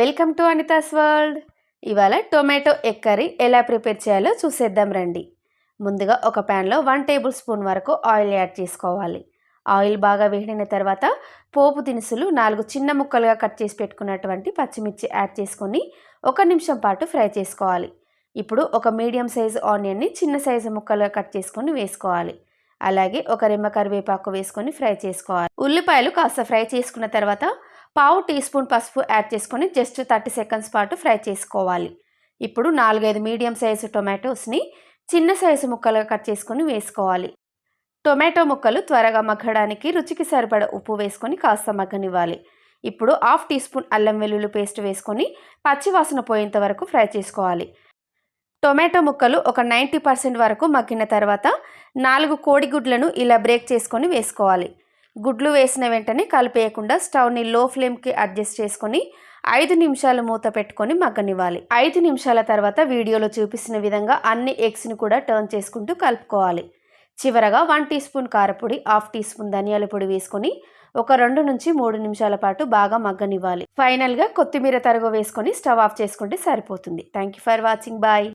Welcome to Anitha's World. ఇవాళ tomato egg curry ఎలా prepare చేయాలో చూసేద్దాం రండి. ముందుగా ఒక ప్యాన్లో వన్ టేబుల్ స్పూన్ వరకు ఆయిల్ యాడ్ చేసుకోవాలి. ఆయిల్ బాగా వేడిన తర్వాత పోపు దినుసులు నాలుగు చిన్న ముక్కలుగా కట్ చేసి పెట్టుకున్నటువంటి పచ్చిమిర్చి యాడ్ చేసుకొని ఒక నిమిషం పాటు ఫ్రై చేసుకోవాలి. ఇప్పుడు ఒక మీడియం సైజు ఆనియన్ని చిన్న సైజు ముక్కలుగా కట్ చేసుకొని వేసుకోవాలి. అలాగే ఒక రెమ్మ కరివేపాకు వేసుకొని ఫ్రై చేసుకోవాలి. ఉల్లిపాయలు కాస్త ఫ్రై చేసుకున్న తర్వాత పావు టీ స్పూన్ పసుపు యాడ్ చేసుకొని జస్ట్ థర్టీ సెకండ్స్ పాటు ఫ్రై చేసుకోవాలి. ఇప్పుడు నాలుగైదు మీడియం సైజు టొమాటోస్ని చిన్న సైజు ముక్కలుగా కట్ చేసుకొని వేసుకోవాలి. టొమాటో ముక్కలు త్వరగా మగ్గడానికి రుచికి సరిపడ ఉప్పు వేసుకొని కాస్త మగ్గనివ్వాలి. ఇప్పుడు హాఫ్ టీ స్పూన్ అల్లం వెల్లుల్లి పేస్ట్ వేసుకొని పచ్చివాసన పోయేంత వరకు ఫ్రై చేసుకోవాలి. టొమాటో ముక్కలు ఒక నైంటీ పర్సెంట్ వరకు మగ్గిన తర్వాత నాలుగు కోడిగుడ్లను ఇలా బ్రేక్ చేసుకొని వేసుకోవాలి. గుడ్లు వేసిన వెంటనే కలిపేయకుండా స్టవ్ని లో ఫ్లేమ్కి అడ్జస్ట్ చేసుకొని ఐదు నిమిషాలు మూత పెట్టుకొని మగ్గనివ్వాలి. ఐదు నిమిషాల తర్వాత వీడియోలో చూపిస్తున్న విధంగా అన్ని ఎగ్స్ని కూడా టర్న్ చేసుకుంటూ కలుపుకోవాలి. చివరగా వన్ టీ స్పూన్ కారపొడి హాఫ్ టీ స్పూన్ ధనియాల పొడి వేసుకొని ఒక రెండు నుంచి మూడు నిమిషాల పాటు బాగా మగ్గనివ్వాలి. ఫైనల్గా కొత్తిమీర తరుగు వేసుకొని స్టవ్ ఆఫ్ చేసుకుంటే సరిపోతుంది. Thank you for watching. Bye.